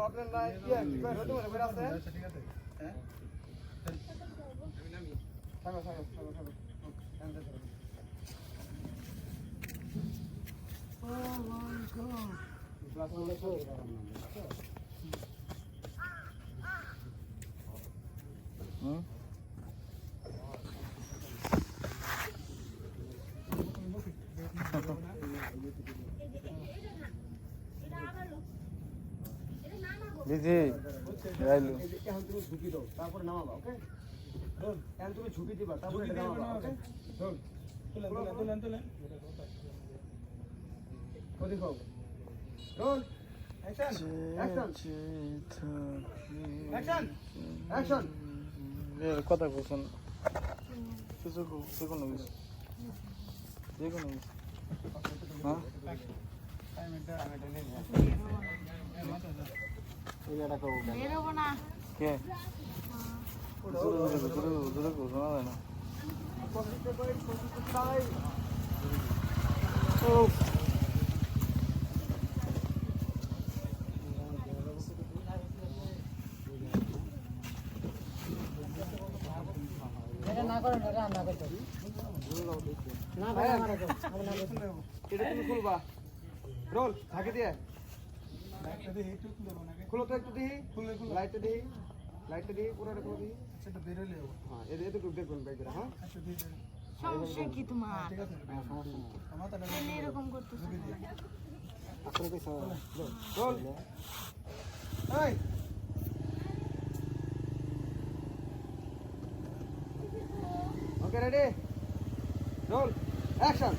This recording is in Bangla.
আপনার না ইয়ে কি করে হতে পারে বের আছে ঠিক আছে হ্যাঁ থাকো থাকো থাকো থাকো এখানে থাকো। গ্লাস মনে তো হুম দিদি যাইলু। এখন তুমি ঝুঁকি দাও তারপরে নামাবা ওকে এখন তুমি ঝুঁকি দিবা তারপরে নামাবা ওকে তুলেন তুলেন তুলেন তুলেন ওদিকে হোক রোল অ্যাকশন অ্যাকশন অ্যাকশন কথা বলছেন কিছু যে কোনো কিছু। যে কোনো কিছু। হ্যাঁ? না করেন এটা না করতে না ভাই আমার এটা তুমি খুলবা রোল ঢাকে দিয়ে একটা দিয়ে একটু তুলে ওনাকে খুলো তো একটু দিই। লাইটটা দিই। লাইটটা দিই পুরোটা খুলে দিই। সেটা বেরোলে হ্যাঁ এদের এদের দেখবেন ব্যাগটা হ্যাঁ। সমস্যা কি তোমার? এরকম করতেছো রোল এই! Okay ready? রোল। অ্যাকশন।